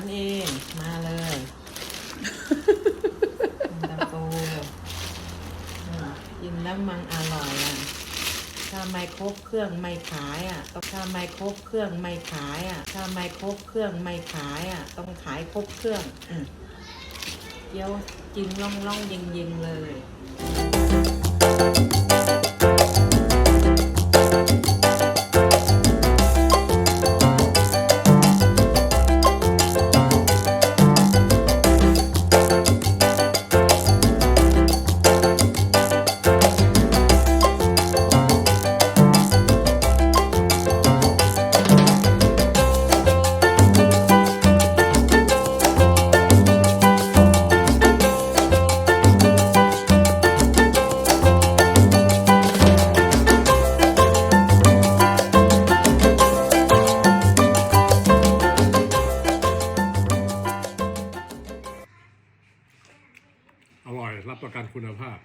นเอง มาเลยตะปูกินแล้วมังอร่อยอะ ถ้าไม่ครบเครื่องไม่ขายอะถ้าไม่ครบเครื่องไม่ขายอะ ถ้าไม่ครบเครื่องไม่ขายอะ ต้องขายครบเครื่องเกี๊ยวกินล่องๆเย็งๆเลย อร่อยรับประกันคุณภาพ